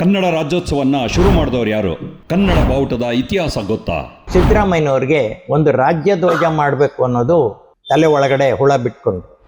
ಕನ್ನಡ ರಾಜ್ಯೋತ್ಸವನ್ನ ಶುರು ಮಾಡಿದವರು ಯಾರು? ಕನ್ನಡ ಬಾವುಟದ ಇತಿಹಾಸ ಗೊತ್ತಾ? ಸಿದ್ದರಾಮಯ್ಯನವ್ರಿಗೆ ಒಂದು ರಾಜ್ಯ ಧ್ವಜ ಮಾಡಬೇಕು ಅನ್ನೋದು ತಲೆ ಒಳಗಡೆ ಹುಳ ಬಿಟ್ಕೊಂಡು.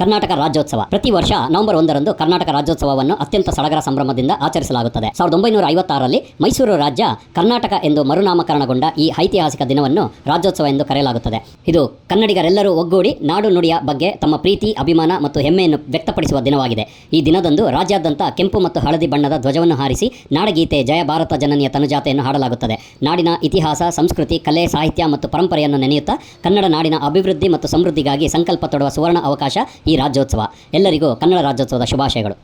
ಕರ್ನಾಟಕ ರಾಜ್ಯೋತ್ಸವ. ಪ್ರತಿ ವರ್ಷ ನವೆಂಬರ್ ಒಂದರಂದು ಕರ್ನಾಟಕ ರಾಜ್ಯೋತ್ಸವವನ್ನು ಅತ್ಯಂತ ಸಡಗರ ಸಂಭ್ರಮದಿಂದ ಆಚರಿಸಲಾಗುತ್ತದೆ. ಸಾವಿರದ ಒಂಬೈನೂರ ಐವತ್ತಾರರಲ್ಲಿ ಮೈಸೂರು ರಾಜ್ಯ ಕರ್ನಾಟಕ ಎಂದು ಮರುನಾಮಕರಣಗೊಂಡ ಈ ಐತಿಹಾಸಿಕ ದಿನವನ್ನು ರಾಜ್ಯೋತ್ಸವ ಎಂದು ಕರೆಯಲಾಗುತ್ತದೆ. ಇದು ಕನ್ನಡಿಗರೆಲ್ಲರೂ ಒಗ್ಗೂಡಿ ನಾಡು ನುಡಿಯ ಬಗ್ಗೆ ತಮ್ಮ ಪ್ರೀತಿ, ಅಭಿಮಾನ ಮತ್ತು ಹೆಮ್ಮೆಯನ್ನು ವ್ಯಕ್ತಪಡಿಸುವ ದಿನವಾಗಿದೆ. ಈ ದಿನದಂದು ರಾಜ್ಯಾದ್ಯಂತ ಕೆಂಪು ಮತ್ತು ಹಳದಿ ಬಣ್ಣದ ಧ್ವಜವನ್ನು ಹಾರಿಸಿ ನಾಡಗೀತೆ ಜಯ ಭಾರತ ಜನನಿಯ ತನುಜಾತೆಯನ್ನು ಹಾಡಲಾಗುತ್ತದೆ. ನಾಡಿನ ಇತಿಹಾಸ, ಸಂಸ್ಕೃತಿ, ಕಲೆ, ಸಾಹಿತ್ಯ ಮತ್ತು ಪರಂಪರೆಯನ್ನು ನೆನೆಯುತ್ತಾ ಕನ್ನಡ ನಾಡಿನ ಅಭಿವೃದ್ಧಿ ಮತ್ತು ಸಮೃದ್ಧಿಗಾಗಿ ಸಂಕಲ್ಪ ತೊಡುವ ಸುವರ್ಣ ಅವಕಾಶ ಈ ರಾಜ್ಯೋತ್ಸವ ಎಲ್ಲರಿಗೂ ಕನ್ನಡ ರಾಜ್ಯೋತ್ಸವದ ಶುಭಾಶಯಗಳು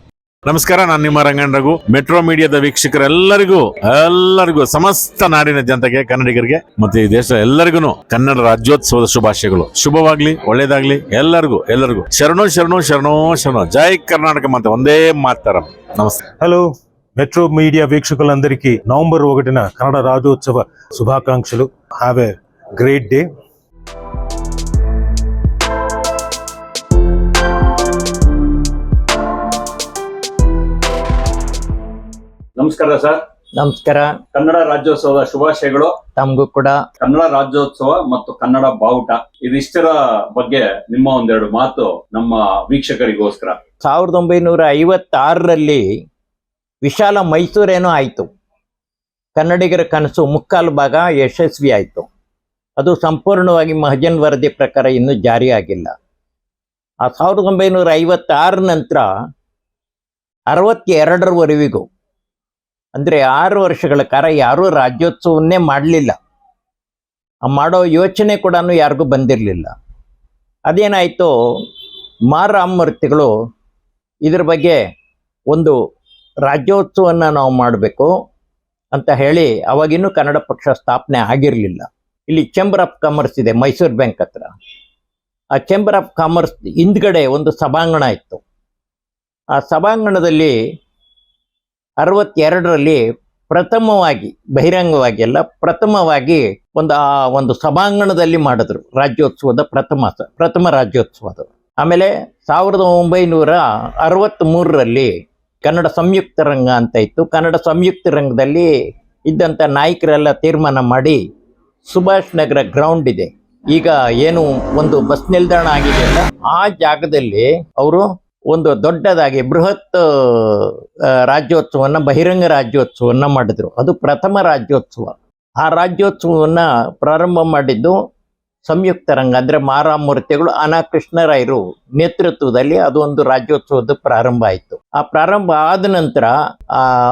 ನಮಸ್ಕಾರ ನಾನು ನಿಮ್ಮ ರಂಗಣ್ಣ ರಘು ಮೆಟ್ರೋ ಮೀಡಿಯಾದ ವೀಕ್ಷಕರೆಲ್ಲರಿಗೂ ಎಲ್ಲರಿಗೂ ಸಮಸ್ತ ನಾಡಿನ ಜನತೆಗೆ ಕನ್ನಡಿಗರಿಗೆ ಮತ್ತೆ ಈ ದೇಶದ ಎಲ್ಲರಿಗೂ ಕನ್ನಡ ರಾಜ್ಯೋತ್ಸವದ ಶುಭಾಶಯಗಳು ಶುಭವಾಗ್ಲಿ ಒಳ್ಳೇದಾಗ್ಲಿ ಎಲ್ಲರಿಗೂ ಎಲ್ಲರಿಗೂ ಶರಣೋ ಶರಣೋ ಶರಣೋ ಶರಣೋ ಜೈ ಕರ್ನಾಟಕ ಮಾತೆ ಒಂದೇ ಮಾತಾರ ನಮಸ್ತೆ హలో మెట్రో మీడియా వీక్షకులందరికీ నవంబర్ ఒకటిన కన్నడ రాజ్యోత్సవ శుభాకాంక్షలు హ్యావ్ ఎ గ్రేట్ డే ನಮಸ್ಕಾರ ಸರ್. ನಮಸ್ಕಾರ. ಕನ್ನಡ ರಾಜ್ಯೋತ್ಸವದ ಶುಭಾಶಯಗಳು. ತಮಗೂ ಕೂಡ. ಕನ್ನಡ ರಾಜ್ಯೋತ್ಸವ ಮತ್ತು ಕನ್ನಡ ಬಾವುಟ ಇದಿಷ್ಟರ ಬಗ್ಗೆ ನಿಮ್ಮ ಒಂದೆರಡು ಮಾತು ನಮ್ಮ ವೀಕ್ಷಕರಿಗೋಸ್ಕರ. ಸಾವಿರದ ಒಂಬೈನೂರ ಐವತ್ತಾರರಲ್ಲಿ ವಿಶಾಲ ಮೈಸೂರೇನೋ ಆಯಿತು. ಕನ್ನಡಿಗರ ಕನಸು ಮುಕ್ಕಾಲು ಭಾಗ ಯಶಸ್ವಿ ಆಯಿತು. ಅದು ಸಂಪೂರ್ಣವಾಗಿ ಮಹಜನ್ ವರದಿ ಪ್ರಕಾರ ಇನ್ನೂ ಜಾರಿಯಾಗಿಲ್ಲ. ಆ ಸಾವಿರದ ಒಂಬೈನೂರ ಐವತ್ತಾರ ನಂತರ ಅರವತ್ತೆರಡರವರೆವಿಗೂ ಅಂದರೆ ಆರು ವರ್ಷಗಳ ಕಾಲ ಯಾರೂ ರಾಜ್ಯೋತ್ಸವನ್ನೇ ಮಾಡಲಿಲ್ಲ. ಮಾಡೋ ಯೋಚನೆ ಕೂಡ ಯಾರಿಗೂ ಬಂದಿರಲಿಲ್ಲ. ಅದೇನಾಯಿತು ಮಾರಾಮೂರ್ತಿಗಳು ಇದ್ರ ಬಗ್ಗೆ ಒಂದು ರಾಜ್ಯೋತ್ಸವವನ್ನು ನಾವು ಮಾಡಬೇಕು ಅಂತ ಹೇಳಿ ಅವಾಗಿನ್ನೂ ಕನ್ನಡ ಪಕ್ಷ ಸ್ಥಾಪನೆ ಆಗಿರಲಿಲ್ಲ. ಇಲ್ಲಿ ಚೇಂಬರ್ ಆಫ್ ಕಾಮರ್ಸ್ ಇದೆ, ಮೈಸೂರು ಬ್ಯಾಂಕ್ ಹತ್ರ. ಆ ಚೇಂಬರ್ ಆಫ್ ಕಾಮರ್ಸ್ ಹಿಂದ್ಗಡೆ ಒಂದು ಸಭಾಂಗಣ ಇತ್ತು. ಆ ಸಭಾಂಗಣದಲ್ಲಿ ಅರವತ್ತೆರಡರಲ್ಲಿ ಪ್ರಥಮವಾಗಿ, ಬಹಿರಂಗವಾಗಿ ಅಲ್ಲ, ಪ್ರಥಮವಾಗಿ ಒಂದು, ಆ ಒಂದು ಸಭಾಂಗಣದಲ್ಲಿ ಮಾಡಿದ್ರು ರಾಜ್ಯೋತ್ಸವದ ಪ್ರಥಮ ಪ್ರಥಮ ರಾಜ್ಯೋತ್ಸವ ಅದು ಆಮೇಲೆ ಸಾವಿರದ ಒಂಬೈನೂರ ಅರವತ್ತ್ಮೂರರಲ್ಲಿ ಕನ್ನಡ ಸಂಯುಕ್ತ ರಂಗ ಅಂತ ಇತ್ತು. ಕನ್ನಡ ಸಂಯುಕ್ತ ರಂಗದಲ್ಲಿ ಇದ್ದಂಥ ನಾಯಕರೆಲ್ಲ ತೀರ್ಮಾನ ಮಾಡಿ ಸುಭಾಷ್ ನಗರ ಗ್ರೌಂಡ್ ಇದೆ. ಈಗ ಏನು ಒಂದು ಬಸ್ ನಿಲ್ದಾಣ ಆಗಿದೆಯಲ್ಲ ಆ ಜಾಗದಲ್ಲಿ ಅವರು ಒಂದು ದೊಡ್ಡದಾಗಿ ಬೃಹತ್ ರಾಜ್ಯೋತ್ಸವವನ್ನು ಬಹಿರಂಗ ರಾಜ್ಯೋತ್ಸವವನ್ನು ಮಾಡಿದ್ರು. ಅದು ಪ್ರಥಮ ರಾಜ್ಯೋತ್ಸವ. ಆ ರಾಜ್ಯೋತ್ಸವವನ್ನು ಪ್ರಾರಂಭ ಮಾಡಿದ್ದು ಸಂಯುಕ್ತ ರಂಗ, ಅಂದರೆ ಮಾರಾಮೂರ್ತಿಗಳು ಅನಾಕೃಷ್ಣರಾಯರು ನೇತೃತ್ವದಲ್ಲಿ ಅದು ಒಂದು ರಾಜ್ಯೋತ್ಸವದ ಪ್ರಾರಂಭ ಆಯಿತು. ಆ ಪ್ರಾರಂಭ ಆದ ನಂತರ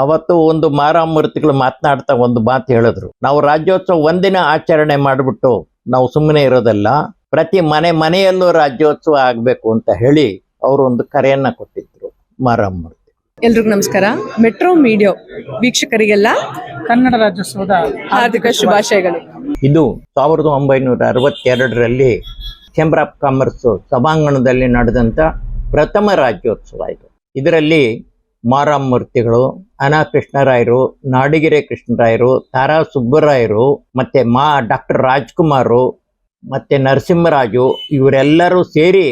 ಅವತ್ತು ಒಂದು ಮಾರಾಮೂರ್ತಿಗಳು ಮಾತನಾಡ್ತಾ ಒಂದು ಮಾತು ಹೇಳಿದ್ರು. ನಾವು ರಾಜ್ಯೋತ್ಸವ ಒಂದಿನ ಆಚರಣೆ ಮಾಡಿಬಿಟ್ಟು ನಾವು ಸುಮ್ಮನೆ ಇರೋದಲ್ಲ, ಪ್ರತಿ ಮನೆ ಮನೆಯಲ್ಲೂ ರಾಜ್ಯೋತ್ಸವ ಆಗಬೇಕು ಅಂತ ಹೇಳಿ ಅವರು ಒಂದು ಕರೆಯನ್ನ ಕೊಟ್ಟಿದ್ರು ಮಾರಾಮೂರ್ತಿ ಎಲ್ರಿಗೂ ನಮಸ್ಕಾರ. ಮೆಟ್ರೋ ಮೀಡಿಯೋ ವೀಕ್ಷಕರಿಗೆಲ್ಲ ಕನ್ನಡ ರಾಜ್ಯೋತ್ಸವದ ಹಾರ್ದಿಕ ಶುಭಾಶಯಗಳು. ಇದು ಸಾವಿರದ ಒಂಬೈನೂರ ಅರವತ್ತೆರಡರಲ್ಲಿ ಚೇಂಬರ್ ಆಫ್ ಕಾಮರ್ಸ್ ಸಭಾಂಗಣದಲ್ಲಿ ನಡೆದಂತ ಪ್ರಥಮ ರಾಜ್ಯೋತ್ಸವ ಇದು. ಇದರಲ್ಲಿ ಮಾರಾಮೂರ್ತಿಗಳು ಅನಾ ಕೃಷ್ಣರಾಯರು ನಾಡಿಗೆರೆ ಕೃಷ್ಣರಾಯರು ತಾರಾ ಸುಬ್ಬರಾಯರು ಮತ್ತೆ ಮಾ ಡಾಕ್ಟರ್ ರಾಜ್ಕುಮಾರು ಮತ್ತೆ ನರಸಿಂಹರಾಜು ಇವರೆಲ್ಲರೂ ಸೇರಿ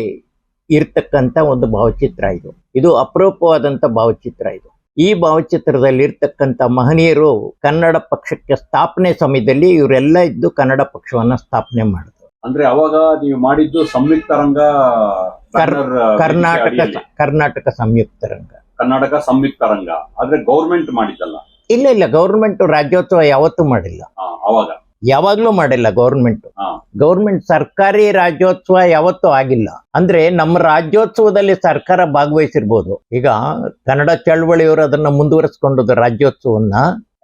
ಇರ್ತಕ್ಕಂಥ ಒಂದು ಭಾವಚಿತ್ರ ಇದು. ಇದು ಅಪರೂಪವಾದಂಥ ಭಾವಚಿತ್ರ ಇದು. ಈ ಭಾವಚಿತ್ರದಲ್ಲಿ ಇರ್ತಕ್ಕಂಥ ಮಹನೀಯರು ಕನ್ನಡ ಪಕ್ಷಕ್ಕೆ ಸ್ಥಾಪನೆ ಸಮಯದಲ್ಲಿ ಇವರೆಲ್ಲ ಇದ್ದು ಕನ್ನಡ ಪಕ್ಷವನ್ನ ಸ್ಥಾಪನೆ ಮಾಡಿದ್ರು. ಅಂದ್ರೆ ಅವಾಗ ನೀವು ಮಾಡಿದ್ದು ಸಂಯುಕ್ತ ರಂಗ ಕರ್ನಾಟಕ ಕರ್ನಾಟಕ ಸಂಯುಕ್ತ ರಂಗ. ಕರ್ನಾಟಕ ಸಂಯುಕ್ತ ರಂಗ. ಆದ್ರೆ ಗೌರ್ಮೆಂಟ್ ಮಾಡಿದ್ದಲ್ಲ? ಇಲ್ಲ ಇಲ್ಲ ಗೌರ್ಮೆಂಟ್ ರಾಜ್ಯೋತ್ಸವ ಯಾವತ್ತೂ ಮಾಡಿಲ್ಲ. ಅವಾಗ. ಯಾವಾಗ್ಲೂ ಮಾಡಿಲ್ಲ ಗೌರ್ಮೆಂಟ್. ಗೌರ್ಮೆಂಟ್ ಸರ್ಕಾರಿ ರಾಜ್ಯೋತ್ಸವ ಯಾವತ್ತೂ ಆಗಿಲ್ಲ. ಅಂದ್ರೆ ನಮ್ಮ ರಾಜ್ಯೋತ್ಸವದಲ್ಲಿ ಸರ್ಕಾರ ಭಾಗವಹಿಸಿರ್ಬೋದು. ಈಗ ಕನ್ನಡ ಚಳವಳಿಯವರು ಅದನ್ನ ಮುಂದುವರಿಸಿಕೊಂಡು ರಾಜ್ಯೋತ್ಸವನ್ನ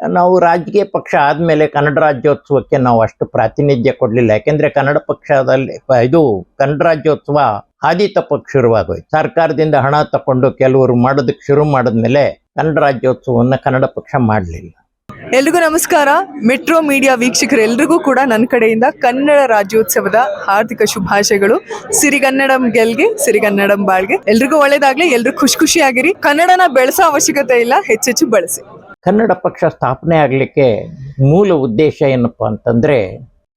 ನಾವು ರಾಜಕೀಯ ಪಕ್ಷ ಆದ್ಮೇಲೆ ಕನ್ನಡ ರಾಜ್ಯೋತ್ಸವಕ್ಕೆ ನಾವು ಅಷ್ಟು ಪ್ರಾತಿನಿಧ್ಯ ಕೊಡ್ಲಿಲ್ಲ. ಯಾಕೆಂದ್ರೆ ಕನ್ನಡ ಪಕ್ಷದಲ್ಲಿ ಇದು ಕನ್ನಡ ರಾಜ್ಯೋತ್ಸವ ಹಾದಿ ತಪ್ಪಕ್ಕೆ ಶುರುವಾಗೋಯ್ತು. ಸರ್ಕಾರದಿಂದ ಹಣ ತಕೊಂಡು ಕೆಲವರು ಮಾಡೋದಕ್ಕೆ ಶುರು ಮಾಡಿದ್ಮೇಲೆ ಕನ್ನಡ ರಾಜ್ಯೋತ್ಸವವನ್ನ ಕನ್ನಡ ಪಕ್ಷ ಮಾಡಲಿಲ್ಲ. ಎಲ್ರಿಗೂ ನಮಸ್ಕಾರ. ಮೆಟ್ರೋ ಮೀಡಿಯಾ ವೀಕ್ಷಕರೆಲ್ರಿಗೂ ಕೂಡ ನನ್ನ ಕಡೆಯಿಂದ ಕನ್ನಡ ರಾಜ್ಯೋತ್ಸವದ ಹಾರ್ದಿಕ ಶುಭಾಶಯಗಳು. ಸಿರಿಗನ್ನಡಂ ಗೆಲ್ಗೆ, ಸಿರಿಗನ್ನಡಂ ಬಾಳ್ಗೆ. ಎಲ್ರಿಗೂ ಒಳ್ಳೇದಾಗ್ಲಿ, ಎಲ್ರು ಖುಷಿ ಖುಷಿಯಾಗಿರಿ. ಕನ್ನಡನ ಬೆಳೆಸೋ ಅವಶ್ಯಕತೆ ಇಲ್ಲ ಹೆಚ್ಚೆಚ್ಚು ಬಳಸಿ. ಕನ್ನಡ ಪಕ್ಷ ಸ್ಥಾಪನೆ ಆಗಲಿಕ್ಕೆ ಮೂಲ ಉದ್ದೇಶ ಏನಪ್ಪ ಅಂತಂದ್ರೆ,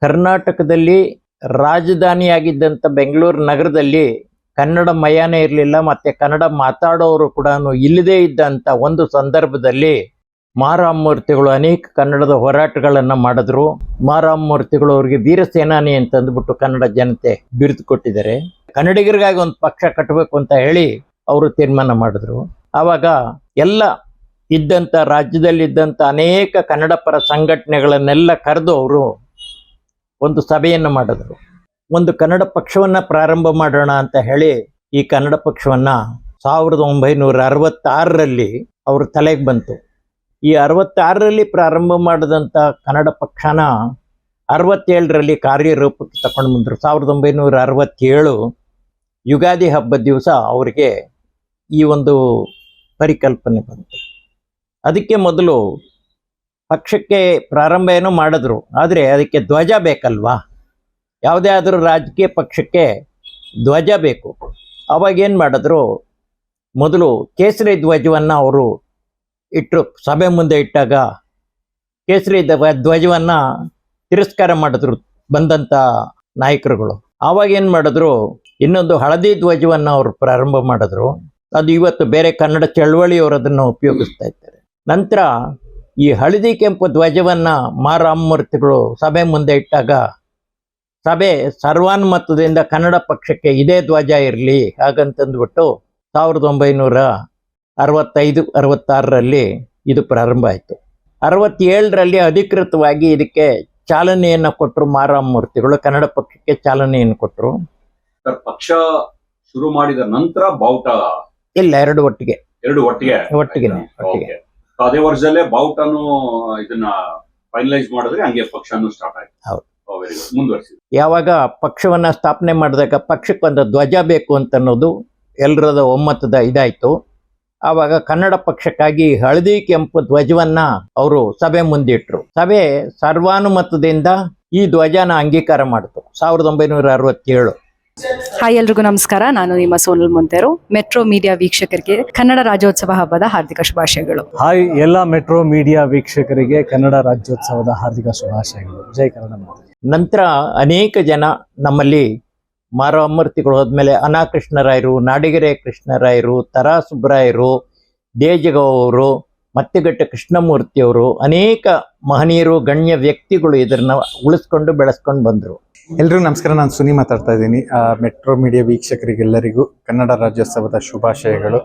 ಕರ್ನಾಟಕದಲ್ಲಿ ರಾಜಧಾನಿಯಾಗಿದ್ದಂಥ ಬೆಂಗಳೂರು ನಗರದಲ್ಲಿ ಕನ್ನಡ ಮಯಾನೇ ಇರಲಿಲ್ಲ, ಮತ್ತೆ ಕನ್ನಡ ಮಾತಾಡೋರು ಕೂಡ ಇಲ್ಲದೇ ಇದ್ದಂಥ ಒಂದು ಸಂದರ್ಭದಲ್ಲಿ ಮಾರಾಮೂರ್ತಿಗಳು ಅನೇಕ ಕನ್ನಡದ ಹೋರಾಟಗಳನ್ನು ಮಾಡಿದ್ರು. ಮಾರಾಮೂರ್ತಿಗಳು ಅವರಿಗೆ ವೀರ ಸೇನಾನಿ ಅಂತ ಅಂದ್ಬಿಟ್ಟು ಕನ್ನಡ ಜನತೆ ಬಿರುದು ಕೊಟ್ಟಿದ್ದಾರೆ. ಕನ್ನಡಿಗರಿಗಾಗಿ ಒಂದು ಪಕ್ಷ ಕಟ್ಟಬೇಕು ಅಂತ ಹೇಳಿ ಅವರು ತೀರ್ಮಾನ ಮಾಡಿದ್ರು. ಆವಾಗ ಎಲ್ಲ ಇದ್ದಂಥ ರಾಜ್ಯದಲ್ಲಿದ್ದಂಥ ಅನೇಕ ಕನ್ನಡ ಪರ ಸಂಘಟನೆಗಳನ್ನೆಲ್ಲ ಕರೆದು ಅವರು ಒಂದು ಸಭೆಯನ್ನು ಮಾಡಿದ್ರು. ಒಂದು ಕನ್ನಡ ಪಕ್ಷವನ್ನ ಪ್ರಾರಂಭ ಮಾಡೋಣ ಅಂತ ಹೇಳಿ ಈ ಕನ್ನಡ ಪಕ್ಷವನ್ನ ಸಾವಿರದ ಒಂಬೈನೂರ ಅರವತ್ತಾರರಲ್ಲಿ ಅವರು ತಲೆಗೆ ಬಂತು. ಈ ಅರವತ್ತಾರರಲ್ಲಿ ಪ್ರಾರಂಭ ಮಾಡಿದಂಥ ಕನ್ನಡ ಪಕ್ಷನ ಅರವತ್ತೇಳರಲ್ಲಿ ಕಾರ್ಯರೂಪಕ್ಕೆ ತಗೊಂಡು ಬಂದರು. ಸಾವಿರದ ಒಂಬೈನೂರ ಅರವತ್ತೇಳು ಯುಗಾದಿ ಹಬ್ಬದ ದಿವಸ ಅವರಿಗೆ ಈ ಒಂದು ಪರಿಕಲ್ಪನೆ ಬಂತು. ಅದಕ್ಕೆ ಮೊದಲು ಪಕ್ಷಕ್ಕೆ ಪ್ರಾರಂಭ ಏನೋ ಮಾಡಿದ್ರು, ಆದರೆ ಅದಕ್ಕೆ ಧ್ವಜ ಬೇಕಲ್ವಾ? ಯಾವುದೇ ಆದರೂ ರಾಜಕೀಯ ಪಕ್ಷಕ್ಕೆ ಧ್ವಜ ಬೇಕು. ಅವಾಗೇನು ಮಾಡಿದ್ರು, ಮೊದಲು ಕೇಸರಿ ಧ್ವಜವನ್ನು ಅವರು ಇಟ್ಟರು ಸಭೆ ಮುಂದೆ ಇಟ್ಟಾಗ ಕೇಸರಿ ಧ್ವ ಧ್ವಜವನ್ನು ತಿರಸ್ಕಾರ ಮಾಡಿದ್ರು ಬಂದಂಥ ನಾಯಕರುಗಳು. ಆವಾಗ ಏನು ಮಾಡಿದ್ರು, ಇನ್ನೊಂದು ಹಳದಿ ಧ್ವಜವನ್ನು ಅವರು ಪ್ರಾರಂಭ ಮಾಡಿದ್ರು. ಅದು ಇವತ್ತು ಬೇರೆ ಕನ್ನಡ ಚಳವಳಿಯವರು ಅದನ್ನು ಉಪಯೋಗಿಸ್ತಾ ಇದ್ದಾರೆ. ನಂತರ ಈ ಹಳದಿ ಕೆಂಪು ಧ್ವಜವನ್ನು ಮಾರಾಮೂರ್ತಿಗಳು ಸಭೆ ಮುಂದೆ ಇಟ್ಟಾಗ, ಸಭೆ ಸರ್ವಾನುಮತದಿಂದ ಕನ್ನಡ ಪಕ್ಷಕ್ಕೆ ಇದೇ ಧ್ವಜ ಇರಲಿ ಹಾಗಂತಂದ್ಬಿಟ್ಟು ಸಾವಿರದ ಒಂಬೈನೂರ ಅರವತ್ತೈದು ಅರವತ್ತಾರರಲ್ಲಿ ಇದು ಪ್ರಾರಂಭ ಆಯಿತು. ಅರವತ್ತೇಳರಲ್ಲಿ ಅಧಿಕೃತವಾಗಿ ಇದಕ್ಕೆ ಚಾಲನೆಯನ್ನು ಕೊಟ್ಟರು ಮಾರಾಮೂರ್ತಿಗಳು ಕನ್ನಡ ಪಕ್ಷಕ್ಕೆ ಚಾಲನೆಯನ್ನು ಕೊಟ್ಟರು ಪಕ್ಷ ಶುರು ಮಾಡಿದ ನಂತರ ಬಾವುಟ? ಇಲ್ಲ ಎರಡು ಒಟ್ಟಿಗೆ. ಎರಡು ಒಟ್ಟಿಗೆ? ಒಟ್ಟಿಗೆ. ಅದೇ ವರ್ಷದಲ್ಲೇ ಬಾವುಟನು ಇದನ್ನ ಫೈನಲೈಸ್ ಮಾಡಿದ್ರೆ ಹಂಗೆ ಪಕ್ಷನು ಸ್ಟಾರ್ಟ್ ಆಯ್ತು. ಹೌದು. ಮುಂದುವರಿಸಿ ಯಾವಾಗ ಪಕ್ಷವನ್ನ ಸ್ಥಾಪನೆ ಮಾಡಿದಾಗ ಪಕ್ಷಕ್ಕೊಂದು ಧ್ವಜ ಬೇಕು ಅಂತ ಅನ್ನೋದು ಎಲ್ಲರದ ಒಮ್ಮತದ ಇದಾಯ್ತು. ಆವಾಗ ಕನ್ನಡ ಪಕ್ಷಕ್ಕಾಗಿ ಹಳದಿ ಕೆಂಪು ಧ್ವಜವನ್ನ ಅವರು ಸಭೆ ಮುಂದಿಟ್ರು. ಸಭೆ ಸರ್ವಾನುಮತದಿಂದ ಈ ಧ್ವಜನ ಅಂಗೀಕಾರ ಮಾಡಿತು. ಸಾವಿರದ ಒಂಬೈನೂರ ಅರವತ್ತೇಳು. ಹಾಯ್ ಎಲ್ರಿಗೂ ನಮಸ್ಕಾರ. ನಾನು ನಿಮ್ಮ ಸೋನಲ್ ಮೊಂತೆರು. ಮೆಟ್ರೋ ಮೀಡಿಯಾ ವೀಕ್ಷಕರಿಗೆ ಕನ್ನಡ ರಾಜ್ಯೋತ್ಸವ ಹಬ್ಬದ ಹಾರ್ದಿಕ ಶುಭಾಶಯಗಳು. ಹಾಯ್ ಎಲ್ಲ ಮೆಟ್ರೋ ಮೀಡಿಯಾ ವೀಕ್ಷಕರಿಗೆ ಕನ್ನಡ ರಾಜ್ಯೋತ್ಸವದ ಹಾರ್ದಿಕ ಶುಭಾಶಯಗಳು. ಜೈ ಕನ್ನಡ ನಂತರ ಅನೇಕ ಜನ ನಮ್ಮಲ್ಲಿ ಮಾರಮೂರ್ತಿಗಳು ಹೋದ್ಮೇಲೆ ಅನಾಕೃಷ್ಣರಾಯರು, ನಾಡಿಗೆರೆ ಕೃಷ್ಣರಾಯರು ತರಾ ಸುಬ್ಬರಾಯರು ದೇಜಗೌವರು ಮತ್ತಿಗಟ್ಟ ಕೃಷ್ಣಮೂರ್ತಿಯವರು ಅನೇಕ ಮಹನೀಯರು, ಗಣ್ಯ ವ್ಯಕ್ತಿಗಳು ಇದನ್ನ ಉಳಿಸ್ಕೊಂಡು ಬೆಳೆಸ್ಕೊಂಡು ಬಂದರು. ಎಲ್ರಿಗೂ ನಮಸ್ಕಾರ. ನಾನು ಸುನಿ ಮಾತಾಡ್ತಾ ಇದ್ದೀನಿ. ಮೆಟ್ರೋ ಮೀಡಿಯಾ ವೀಕ್ಷಕರಿಗೆಲ್ಲರಿಗೂ ಕನ್ನಡ ರಾಜ್ಯೋತ್ಸವದ ಶುಭಾಶಯಗಳು.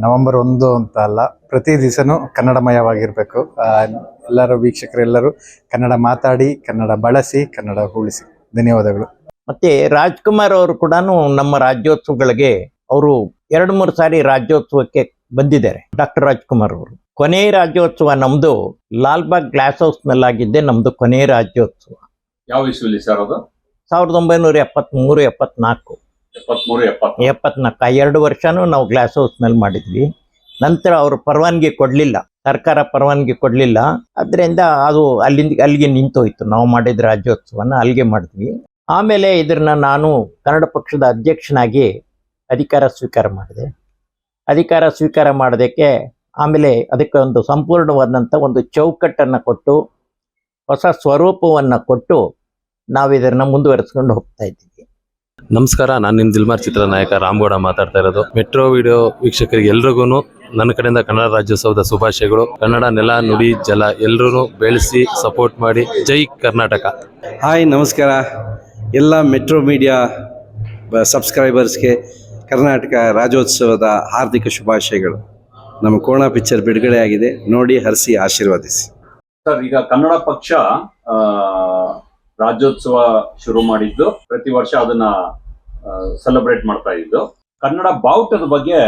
ನವೆಂಬರ್ ಒಂದು ಅಂತ ಅಲ್ಲ, ಪ್ರತಿ ದಿವಸನೂ ಕನ್ನಡಮಯವಾಗಿರಬೇಕು. ಎಲ್ಲರೂ ವೀಕ್ಷಕರೆಲ್ಲರೂ ಕನ್ನಡ ಮಾತಾಡಿ, ಕನ್ನಡ ಬಳಸಿ, ಕನ್ನಡ ಉಳಿಸಿ. ಧನ್ಯವಾದಗಳು. ಮತ್ತೆ ರಾಜ್ಕುಮಾರ್ ಅವರು ಕೂಡ ನಮ್ಮ ರಾಜ್ಯೋತ್ಸವಗಳಿಗೆ ಅವರು ಎರಡು ಮೂರು ಸಾರಿ ರಾಜ್ಯೋತ್ಸವಕ್ಕೆ ಬಂದಿದ್ದಾರೆ. ಡಾಕ್ಟರ್ ರಾಜ್ಕುಮಾರ್ ಅವರು. ಕೊನೆ ರಾಜ್ಯೋತ್ಸವ ನಮ್ದು ಲಾಲ್ಬಾಗ್ ಗ್ಲಾಸ್ ಹೌಸ್ ನಲ್ಲಾಗಿದ್ದೆ ನಮ್ದು ಕೊನೆ ರಾಜ್ಯೋತ್ಸವ. ಯಾವ ಇಸ್ವಿಲಿ ಸರ್ ಅದು? ಸಾವಿರದ ಒಂಬೈನೂರ ಎಪ್ಪತ್ಮೂರು ಎಪ್ಪತ್ನಾಲ್ಕು. ಎಪ್ಪತ್ಮೂರು ಎಪ್ಪತ್ತು ಎಪ್ಪತ್ನಾಲ್ಕು. ಆ ಎರಡು ವರ್ಷನೂ ನಾವು ಗ್ಲಾಸ್ ಹೌಸ್ನಲ್ಲಿ ಮಾಡಿದ್ವಿ. ನಂತರ ಅವರು ಪರವಾನಗಿ ಕೊಡಲಿಲ್ಲ. ಸರ್ಕಾರ ಪರವಾನಗಿ ಕೊಡಲಿಲ್ಲ. ಅದರಿಂದ ಅದು ಅಲ್ಲಿಂದ ಅಲ್ಲಿಗೆ ನಿಂತೋಯ್ತು. ನಾವು ಮಾಡಿದ ರಾಜ್ಯೋತ್ಸವನ ಅಲ್ಲಿಗೆ ಮಾಡಿದ್ವಿ. ಆಮೇಲೆ ಇದನ್ನ ನಾನು ಕನ್ನಡ ಪಕ್ಷದ ಅಧ್ಯಕ್ಷನಾಗಿ ಅಧಿಕಾರ ಸ್ವೀಕಾರ ಮಾಡಿದೆ. ಅಧಿಕಾರ ಸ್ವೀಕಾರ ಮಾಡೋದಕ್ಕೆ ಆಮೇಲೆ ಅದಕ್ಕೆ ಒಂದು ಸಂಪೂರ್ಣವಾದಂಥ ಒಂದು ಚೌಕಟ್ಟನ್ನು ಕೊಟ್ಟು ಹೊಸ ಸ್ವರೂಪವನ್ನು ಕೊಟ್ಟು ನಾವು ಇದನ್ನು ಮುಂದುವರಿಸ್ಕೊಂಡು ಹೋಗ್ತಾ ಇದ್ದೀವಿ. ನಮಸ್ಕಾರ ನಾನು ನಿಮ್ಮ ದಿಲ್ಮಾರ್ ಚಿತ್ರ ನಾಯಕ ರಾಮಗೌಡ ಮಾತಾಡ್ತಾ ಇರೋದು. ಮೆಟ್ರೋ ವಿಡಿಯೋ ವೀಕ್ಷಕರಿಗೆ ಎಲ್ರಿಗೂ ನನ್ನ ಕಡೆಯಿಂದ ಕನ್ನಡ ರಾಜ್ಯೋತ್ಸವದ ಶುಭಾಶಯಗಳು. ಕನ್ನಡ ನೆಲ ನುಡಿ ಜಲ ಎಲ್ಲರೂ ಬೆಳೆಸಿ ಸಪೋರ್ಟ್ ಮಾಡಿ. ಜೈ ಕರ್ನಾಟಕ. ಹಾಯ್ ನಮಸ್ಕಾರ. ಎಲ್ಲ ಮೆಟ್ರೋ ಮೀಡಿಯಾ ಸಬ್ಸ್ಕ್ರೈಬರ್ಸ್ಗೆ ಕರ್ನಾಟಕ ರಾಜ್ಯೋತ್ಸವದ ಹಾರ್ದಿಕ ಶುಭಾಶಯಗಳು. ನಮ್ಮ ಕೋಣ ಪಿಕ್ಚರ್ ಬಿಡುಗಡೆ ಆಗಿದೆ ನೋಡಿ ಹರಿಸಿ ಆಶೀರ್ವದಿಸಿ. ಸರ್ ಈಗ ಕನ್ನಡ ಪಕ್ಷ ಆ, ರಾಜ್ಯೋತ್ಸವ ಶುರು ಮಾಡಿದ್ದು. ಪ್ರತಿ ವರ್ಷ ಅದನ್ನ ಸೆಲೆಬ್ರೇಟ್ ಮಾಡ್ತಾ ಇದ್ದು. ಕನ್ನಡ ಬಾವುಟದ ಬಗ್ಗೆ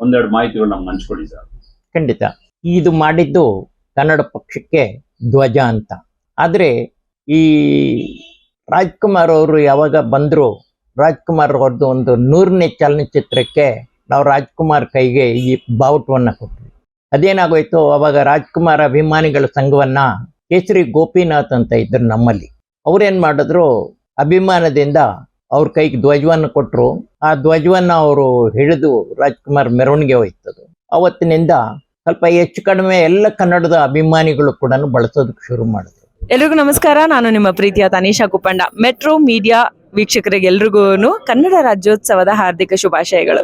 ಒಂದೆರಡು ಮಾಹಿತಿಗಳು ನಮ್ಗೆ ಹಂಚ್ಕೊಡಿ ಸರ್. ಖಂಡಿತ. ಇದು ಮಾಡಿದ್ದು ಕನ್ನಡ ಪಕ್ಷಕ್ಕೆ ಧ್ವಜ ಅಂತ. ಆದರೆ ಈ ರಾಜ್ಕುಮಾರ್ ಅವರು ಯಾವಾಗ ಬಂದರು, ರಾಜ್ಕುಮಾರ್ ಅವ್ರದ್ದು ಒಂದು ನೂರನೇ ಚಲನಚಿತ್ರಕ್ಕೆ ನಾವು ರಾಜ್ಕುಮಾರ್ ಕೈಗೆ ಈ ಬಾವುಟವನ್ನು ಕೊಟ್ವಿ. ಅದೇನಾಗೋಯ್ತು, ಅವಾಗ ರಾಜ್ಕುಮಾರ್ ಅಭಿಮಾನಿಗಳ ಸಂಘವನ್ನ ಕೇಸರಿ ಗೋಪಿನಾಥ್ ಅಂತ ಇದ್ರು ನಮ್ಮಲ್ಲಿ. ಅವ್ರೇನ್ ಮಾಡಿದ್ರು, ಅಭಿಮಾನದಿಂದ ಅವ್ರ ಕೈಗೆ ಧ್ವಜವನ್ನು ಕೊಟ್ಟರು ಆ ಧ್ವಜವನ್ನು ಅವರು ಹಿಡಿದು ರಾಜ್ಕುಮಾರ್ ಮೆರವಣಿಗೆ ಹೋಯ್ತದು. ಅವತ್ತಿನಿಂದ ಸ್ವಲ್ಪ ಹೆಚ್ಚು ಕಡಿಮೆ ಎಲ್ಲ ಕನ್ನಡದ ಅಭಿಮಾನಿಗಳು ಕೂಡ ಬಳಸೋದಕ್ಕೆ ಶುರು ಮಾಡಿದ್ರು. ಎಲ್ರಿಗೂ ನಮಸ್ಕಾರ. ನಾನು ನಿಮ್ಮ ಪ್ರೀತಿಯ ತನೀಶಾ ಕುಪ್ಪಂಡ ಮೆಟ್ರೋ ಮೀಡಿಯಾ ವೀಕ್ಷಕರಿಗೆ ಎಲ್ರಿಗೂ ಕನ್ನಡ ರಾಜ್ಯೋತ್ಸವದ ಹಾರ್ದಿಕ ಶುಭಾಶಯಗಳು.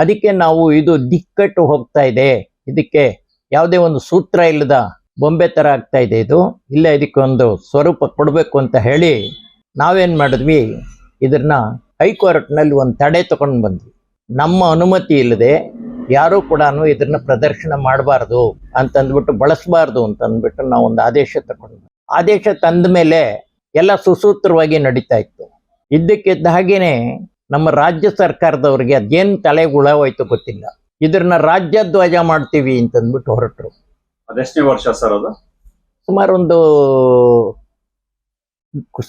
ಅದಕ್ಕೆ ನಾವು ಇದು ದಿಕ್ಕಟ್ಟು ಹೋಗ್ತಾ ಇದೆ. ಇದಕ್ಕೆ ಯಾವುದೇ ಒಂದು ಸೂತ್ರ ಇಲ್ಲದ ಬೊಂಬೆ ತರ ಆಗ್ತಾ ಇದೆ ಇದು. ಇಲ್ಲ ಇದಕ್ಕೆ ಒಂದು ಸ್ವರೂಪ ಕೊಡಬೇಕು ಅಂತ ಹೇಳಿ ನಾವೇನ್ ಮಾಡಿದ್ವಿ? ಇದನ್ನ ಹೈಕೋರ್ಟ್ನಲ್ಲಿ ಒಂದು ತಡೆ ತಗೊಂಡು ಬಂದ್ವಿ. ನಮ್ಮ ಅನುಮತಿ ಇಲ್ಲದೆ ಯಾರೂ ಕೂಡ ಇದನ್ನ ಪ್ರದರ್ಶನ ಮಾಡಬಾರ್ದು ಅಂತಂದ್ಬಿಟ್ಟು ಬಳಸಬಾರ್ದು ಅಂತ ಅಂದ್ಬಿಟ್ಟು ನಾವು ಒಂದು ಆದೇಶ ತಗೊಂಡ್ವಿ ಆದೇಶ ತಂದ ಮೇಲೆ ಎಲ್ಲ ಸುಸೂತ್ರವಾಗಿ ನಡೀತಾ ಇತ್ತು. ಇದ್ದಕ್ಕಿದ್ದ ಹಾಗೇನೆ ನಮ್ಮ ರಾಜ್ಯ ಸರ್ಕಾರದವ್ರಿಗೆ ಅದೇನು ತಲೆ ಹುಳ ಹೋಯ್ತು ಗೊತ್ತಿಲ್ಲ. ಇದನ್ನ ರಾಜ್ಯ ಧ್ವಜ ಮಾಡ್ತೀವಿ ಅಂತಂದ್ಬಿಟ್ಟು ಹೊರಟರು. ಅದೆಷ್ಟನೇ ವರ್ಷ ಸರ್ ಅದು? ಸುಮಾರು ಒಂದು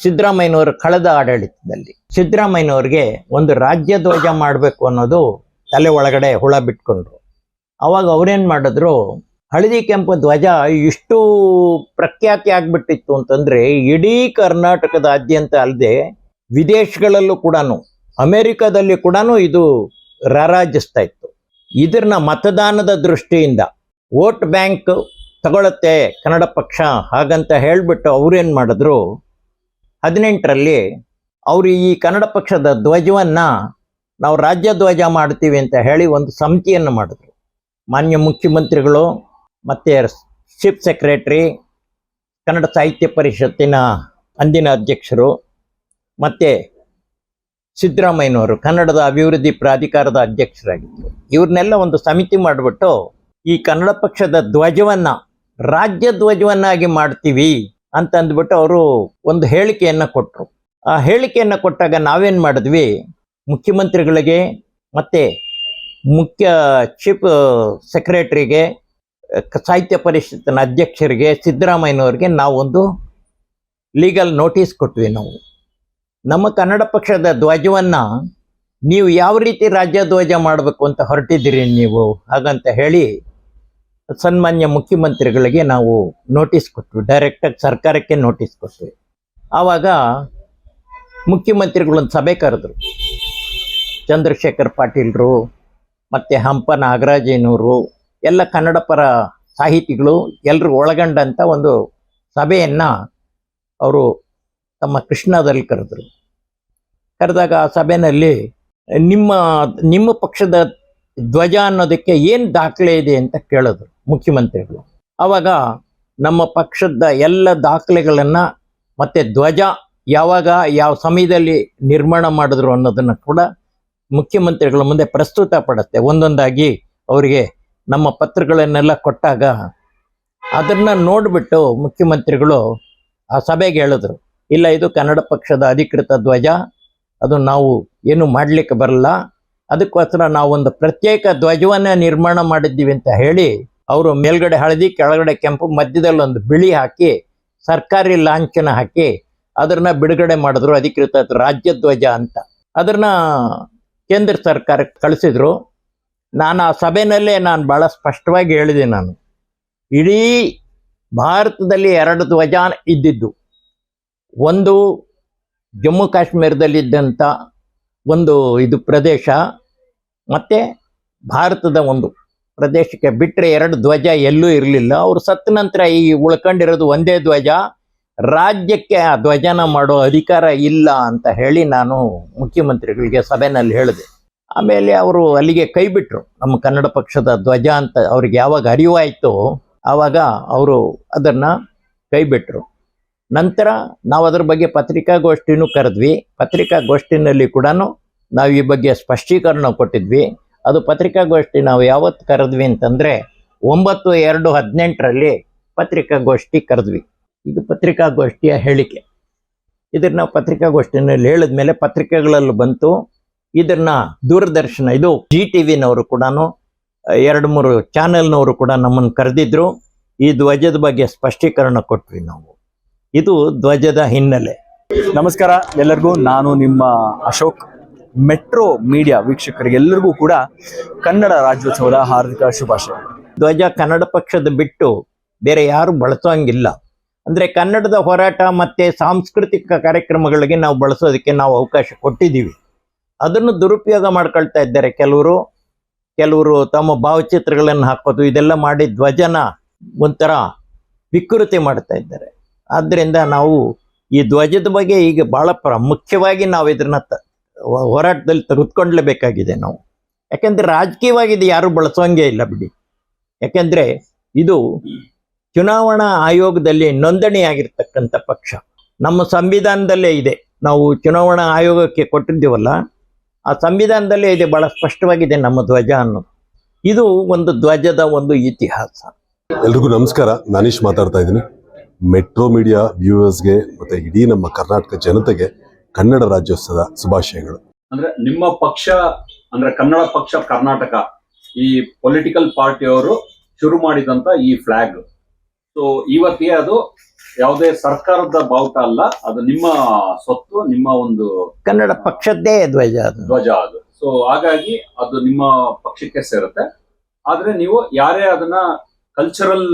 ಸಿದ್ದರಾಮಯ್ಯನವರ ಕಳೆದ ಆಡಳಿತದಲ್ಲಿ. ಸಿದ್ದರಾಮಯ್ಯನವ್ರಿಗೆ ಒಂದು ರಾಜ್ಯ ಧ್ವಜ ಮಾಡಬೇಕು ಅನ್ನೋದು ತಲೆ ಒಳಗಡೆ ಹುಳ ಬಿಟ್ಕೊಂಡ್ರು. ಅವಾಗ ಅವ್ರೇನ್ ಮಾಡಿದ್ರು ಹಳದಿ ಕೆಂಪು ಧ್ವಜ ಇಷ್ಟು ಪ್ರಖ್ಯಾತಿ ಆಗ್ಬಿಟ್ಟಿತ್ತು ಅಂತಂದ್ರೆ ಇಡೀ ಕರ್ನಾಟಕದಾದ್ಯಂತ ಅಲ್ಲದೆ ವಿದೇಶಗಳಲ್ಲೂ ಕೂಡ ಅಮೆರಿಕದಲ್ಲಿ ಕೂಡ ಇದು ರಾರಾಜಿಸ್ತಾ ಇತ್ತು. ಇದನ್ನ ಮತದಾನದ ದೃಷ್ಟಿಯಿಂದ ವೋಟ್ ಬ್ಯಾಂಕ್ ತಗೊಳತ್ತೆ ಕನ್ನಡ ಪಕ್ಷ ಹಾಗಂತ ಹೇಳಿಬಿಟ್ಟು ಅವ್ರೇನು ಮಾಡಿದ್ರು, ಹದಿನೆಂಟರಲ್ಲಿ ಅವರು ಈ ಕನ್ನಡ ಪಕ್ಷದ ಧ್ವಜವನ್ನ ನಾವು ರಾಜ್ಯ ಧ್ವಜ ಮಾಡ್ತೀವಿ ಅಂತ ಹೇಳಿ ಒಂದು ಸಮಿತಿಯನ್ನು ಮಾಡಿದ್ರು. ಮಾನ್ಯ ಮುಖ್ಯಮಂತ್ರಿಗಳು ಮತ್ತೆ ಚೀಫ್ ಸೆಕ್ರೆಟ್ರಿ ಕನ್ನಡ ಸಾಹಿತ್ಯ ಪರಿಷತ್ತಿನ ಅಂದಿನ ಅಧ್ಯಕ್ಷರು, ಮತ್ತೆ ಸಿದ್ದರಾಮಯ್ಯನವರು ಕನ್ನಡದ ಅಭಿವೃದ್ಧಿ ಪ್ರಾಧಿಕಾರದ ಅಧ್ಯಕ್ಷರಾಗಿದ್ದರು. ಇವ್ರನ್ನೆಲ್ಲ ಒಂದು ಸಮಿತಿ ಮಾಡಿಬಿಟ್ಟು ಈ ಕನ್ನಡ ಪಕ್ಷದ ಧ್ವಜವನ್ನು, ರಾಜ್ಯ ಧ್ವಜವನ್ನಾಗಿ ಮಾಡ್ತೀವಿ ಅಂತ ಅಂದ್ಬಿಟ್ಟು ಅವರು ಒಂದು ಹೇಳಿಕೆಯನ್ನು ಕೊಟ್ಟರು ಆ ಹೇಳಿಕೆಯನ್ನು ಕೊಟ್ಟಾಗ ನಾವೇನು ಮಾಡಿದ್ವಿ? ಮುಖ್ಯಮಂತ್ರಿಗಳಿಗೆ ಮತ್ತು ಮುಖ್ಯ ಚೀಫ್ ಸೆಕ್ರೆಟರಿಗೆ ಸಾಹಿತ್ಯ ಪರಿಷತ್ತಿನ ಅಧ್ಯಕ್ಷರಿಗೆ ಸಿದ್ದರಾಮಯ್ಯನವ್ರಿಗೆ ನಾವೊಂದು ಲೀಗಲ್ ನೋಟಿಸ್ ಕೊಟ್ವಿ ನಾವು. ನಮ್ಮ ಕನ್ನಡ ಪಕ್ಷದ ಧ್ವಜವನ್ನು ನೀವು ಯಾವ ರೀತಿ ರಾಜ್ಯ ಧ್ವಜ ಮಾಡಬೇಕು ಅಂತ ಹೊರಟಿದ್ದೀರಿ ನೀವು ಹಾಗಂತ ಹೇಳಿ ಸನ್ಮಾನ್ಯ ಮುಖ್ಯಮಂತ್ರಿಗಳಿಗೆ ನಾವು ನೋಟಿಸ್ ಕೊಟ್ವಿ. ಡೈರೆಕ್ಟಾಗಿ ಸರ್ಕಾರಕ್ಕೆ ನೋಟಿಸ್ ಕೊಟ್ವಿ. ಆವಾಗ ಮುಖ್ಯಮಂತ್ರಿಗಳೊಂದು ಸಭೆ ಕರೆದ್ರು. ಚಂದ್ರಶೇಖರ್ ಪಾಟೀಲ್ರು, ಮತ್ತು ಹಂಪ ನಾಗರಾಜಯ್ಯನವರು ಎಲ್ಲ ಕನ್ನಡ ಪರ ಸಾಹಿತಿಗಳು ಎಲ್ಲರೂ ಒಳಗೊಂಡಂಥ ಒಂದು ಸಭೆಯನ್ನು ಅವರು ತಮ್ಮ ಕೃಷ್ಣದಲ್ಲಿ ಕರೆದ್ರು. ಕರೆದಾಗ ಆ ಸಭೆಯಲ್ಲಿ ನಿಮ್ಮ ನಿಮ್ಮ ಪಕ್ಷದ ಧ್ವಜ ಅನ್ನೋದಕ್ಕೆ ಏನು ದಾಖಲೆ ಇದೆ ಅಂತ ಕೇಳಿದ್ರು ಮುಖ್ಯಮಂತ್ರಿಗಳು. ಆವಾಗ ನಮ್ಮ ಪಕ್ಷದ ಎಲ್ಲ ದಾಖಲೆಗಳನ್ನು ಮತ್ತು ಧ್ವಜ ಯಾವಾಗ, ಯಾವ ಸಮಯದಲ್ಲಿ ನಿರ್ಮಾಣ ಮಾಡಿದ್ರು ಅನ್ನೋದನ್ನು ಕೂಡ ಮುಖ್ಯಮಂತ್ರಿಗಳ ಮುಂದೆ ಪ್ರಸ್ತುತ ಪಡುತ್ತೆ. ಒಂದೊಂದಾಗಿ ಅವರಿಗೆ ನಮ್ಮ ಪತ್ರಗಳನ್ನೆಲ್ಲ ಕೊಟ್ಟಾಗ ಅದನ್ನ ನೋಡಿಬಿಟ್ಟು ಮುಖ್ಯಮಂತ್ರಿಗಳು ಆ ಸಭೆಗೆ ಹೇಳಿದ್ರು, ಇಲ್ಲ ಇದು ಕನ್ನಡ ಪಕ್ಷದ ಅಧಿಕೃತ ಧ್ವಜ, ಅದು ನಾವು ಏನು ಮಾಡಲಿಕ್ಕೆ ಬರಲ್ಲ, ಅದಕ್ಕೋಸ್ಕರ ನಾವು ಒಂದು ಪ್ರತ್ಯೇಕ ಧ್ವಜವನ್ನ ನಿರ್ಮಾಣ ಮಾಡಿದ್ದೀವಿ ಅಂತ ಹೇಳಿ ಅವರು ಮೇಲ್ಗಡೆ ಹಳದಿ, ಕೆಳಗಡೆ ಕೆಂಪು, ಮಧ್ಯದಲ್ಲಿ ಒಂದು ಬಿಳಿ ಹಾಕಿ, ಸರ್ಕಾರಿ ಲಾಂಛನ ಹಾಕಿ ಅದನ್ನ ಬಿಡುಗಡೆ ಮಾಡಿದ್ರು ಅಧಿಕೃತ ರಾಜ್ಯ ಧ್ವಜ ಅಂತ. ಅದನ್ನ ಕೇಂದ್ರ ಸರ್ಕಾರಕ್ಕೆ ಕಳಿಸಿದ್ರು. ನಾನು ಆ ಸಭೆಯಲ್ಲೇ ನಾನು ಬಹಳ ಸ್ಪಷ್ಟವಾಗಿ ಹೇಳಿದೆ ನಾನು. ಇಡೀ ಭಾರತದಲ್ಲಿ ಎರಡು ಧ್ವಜ ಇದ್ದಿದ್ದು. ಒಂದು ಜಮ್ಮು ಕಾಶ್ಮೀರದಲ್ಲಿದ್ದಂಥ ಒಂದು ಇದು ಪ್ರದೇಶ, ಮತ್ತೆ ಭಾರತದ ಒಂದು ಪ್ರದೇಶಕ್ಕೆ ಬಿಟ್ಟರೆ ಎರಡು ಧ್ವಜ ಎಲ್ಲೂ ಇರಲಿಲ್ಲ. ಅವರು ಸತ್ತ ನಂತರ ಈ ಉಳ್ಕೊಂಡಿರೋದು ಒಂದೇ ಧ್ವಜ, ರಾಜ್ಯಕ್ಕೆ ಆ ಧ್ವಜನ ಮಾಡೋ ಅಧಿಕಾರ ಇಲ್ಲ ಅಂತ ಹೇಳಿ ನಾನು ಮುಖ್ಯಮಂತ್ರಿಗಳಿಗೆ ಸಭೆನಲ್ಲಿ ಹೇಳಿದೆ. ಆಮೇಲೆ ಅವರು ಅಲ್ಲಿಗೆ ಕೈ ಬಿಟ್ರು. ನಮ್ಮ ಕನ್ನಡ ಪಕ್ಷದ ಧ್ವಜ ಅಂತ ಅವ್ರಿಗೆ ಯಾವಾಗ ಅರಿವಾಯಿತು ಆವಾಗ ಅವರು ಅದನ್ನು ಕೈ ಬಿಟ್ರು. ನಂತರ ನಾವು ಅದ್ರ ಬಗ್ಗೆ ಪತ್ರಿಕಾಗೋಷ್ಠಿನೂ ಕರೆದ್ವಿ. ಪತ್ರಿಕಾಗೋಷ್ಠಿನಲ್ಲಿ ಕೂಡ ನಾವು ಈ ಬಗ್ಗೆ ಸ್ಪಷ್ಟೀಕರಣ ಕೊಟ್ಟಿದ್ವಿ. ಅದು ಪತ್ರಿಕಾಗೋಷ್ಠಿ ನಾವು ಯಾವತ್ತು ಕರೆದ್ವಿ ಅಂತಂದರೆ ಒಂಬತ್ತು ಎರಡು ಹದಿನೆಂಟರಲ್ಲಿ ಪತ್ರಿಕಾಗೋಷ್ಠಿ ಕರೆದ್ವಿ. ಇದು ಪತ್ರಿಕಾಗೋಷ್ಠಿಯ ಹೇಳಿಕೆ. ಇದನ್ನು ನಾವು ಹೇಳಿದ ಹೇಳಿದ್ಮೇಲೆ ಪತ್ರಿಕೆಗಳಲ್ಲಿ ಬಂತು. ಇದನ್ನ ದೂರದರ್ಶನ ಇದು ಜಿ ಟಿ ವಿನವರು ಕೂಡ ಎರಡು ಮೂರು ಚಾನೆಲ್ನವರು ಕೂಡ ನಮ್ಮನ್ನು ಕರೆದಿದ್ರು. ಈ ಧ್ವಜದ ಬಗ್ಗೆ ಸ್ಪಷ್ಟೀಕರಣ ಕೊಟ್ವಿ ನಾವು. ಇದು ಧ್ವಜದ ಹಿನ್ನೆಲೆ. ನಮಸ್ಕಾರ ಎಲ್ಲರಿಗೂ. ನಾನು ನಿಮ್ಮ ಅಶೋಕ್. ಮೆಟ್ರೋ ಮೀಡಿಯಾ ವೀಕ್ಷಕರಿಗೆ ಎಲ್ಲರಿಗೂ ಕೂಡ ಕನ್ನಡ ರಾಜ್ಯೋತ್ಸವದ ಹಾರ್ದಿಕ ಶುಭಾಶಯ. ಧ್ವಜ ಕನ್ನಡ ಪಕ್ಷದ ಬಿಟ್ಟು ಬೇರೆ ಯಾರು ಬಳಸೋಂಗಿಲ್ಲ. ಅಂದ್ರೆ ಕನ್ನಡದ ಹೋರಾಟ ಮತ್ತೆ ಸಾಂಸ್ಕೃತಿಕ ಕಾರ್ಯಕ್ರಮಗಳಿಗೆ ನಾವು ಬಳಸೋದಕ್ಕೆ ನಾವು ಅವಕಾಶ ಕೊಟ್ಟಿದ್ದೀವಿ. ಅದನ್ನು ದುರುಪಯೋಗ ಮಾಡ್ಕೊಳ್ತಾ ಇದ್ದಾರೆ ಕೆಲವರು. ಕೆಲವರು ತಮ್ಮ ಭಾವಚಿತ್ರಗಳನ್ನು ಹಾಕೋದು, ಇದೆಲ್ಲ ಮಾಡಿ ಧ್ವಜನ ಒಂಥರ ವಿಕೃತಿ ಮಾಡ್ತಾ ಇದ್ದಾರೆ. ಆದ್ದರಿಂದ ನಾವು ಈ ಧ್ವಜದ ಬಗ್ಗೆ ಈಗ ಭಾಳ ಪ್ರಾಮುಖ್ಯವಾಗಿ ನಾವು ಇದನ್ನ ಹೋರಾಟದಲ್ಲಿ ತೆಗೆದುಕೊಳ್ಳಲೇಬೇಕಾಗಿದೆ ನಾವು. ಯಾಕೆಂದ್ರೆ ರಾಜಕೀಯವಾಗಿ ಇದು ಯಾರು ಬಳಸೋಂಗೆ ಇಲ್ಲ ಬಿಡಿ. ಯಾಕೆಂದ್ರೆ ಇದು ಚುನಾವಣಾ ಆಯೋಗದಲ್ಲಿ ನೋಂದಣಿಯಾಗಿರ್ತಕ್ಕಂಥ ಪಕ್ಷ. ನಮ್ಮ ಸಂವಿಧಾನದಲ್ಲೇ ಇದೆ. ನಾವು ಚುನಾವಣಾ ಆಯೋಗಕ್ಕೆ ಕೊಟ್ಟಿದ್ದೀವಲ್ಲ ಆ ಸಂವಿಧಾನದಲ್ಲೇ ಇದೆ ಬಹಳ ಸ್ಪಷ್ಟವಾಗಿದೆ ನಮ್ಮ ಧ್ವಜ ಅನ್ನೋದು. ಇದು ಒಂದು ಧ್ವಜದ ಒಂದು ಇತಿಹಾಸ. ಎಲ್ರಿಗೂ ನಮಸ್ಕಾರ. ನಾನೀಶ್ ಮಾತಾಡ್ತಾ ಇದ್ದೀನಿ. ಮೆಟ್ರೋ ಮೀಡಿಯಾ ವ್ಯೂವರ್ಸ್ಗೆ ಮತ್ತೆ ಇಡೀ ನಮ್ಮ ಕರ್ನಾಟಕ ಜನತೆಗೆ ಕನ್ನಡ ರಾಜ್ಯೋತ್ಸವದ ಶುಭಾಶಯಗಳು. ಅಂದ್ರೆ ನಿಮ್ಮ ಪಕ್ಷ ಅಂದ್ರೆ ಕನ್ನಡ ಪಕ್ಷ ಕರ್ನಾಟಕ ಈ ಪೊಲಿಟಿಕಲ್ ಪಾರ್ಟಿಯವರು ಶುರು ಮಾಡಿದಂತ ಈ ಫ್ಲಾಗ್ ಸೊ ಇವತ್ತಿಗೆ ಅದು ಯಾವುದೇ ಸರ್ಕಾರದ ಬಾವುಟ ಅಲ್ಲ ಅದು ನಿಮ್ಮ ಸ್ವತ್ತು ನಿಮ್ಮ ಒಂದು ಕನ್ನಡ ಪಕ್ಷದ್ದೇ ಧ್ವಜ ಅದು. ಧ್ವಜ ಅದು. ಸೊ ಹಾಗಾಗಿ ಅದು ನಿಮ್ಮ ಪಕ್ಷಕ್ಕೆ ಸೇರುತ್ತೆ. ಆದ್ರೆ ನೀವು ಯಾರೇ ಅದನ್ನ ಕಲ್ಚರಲ್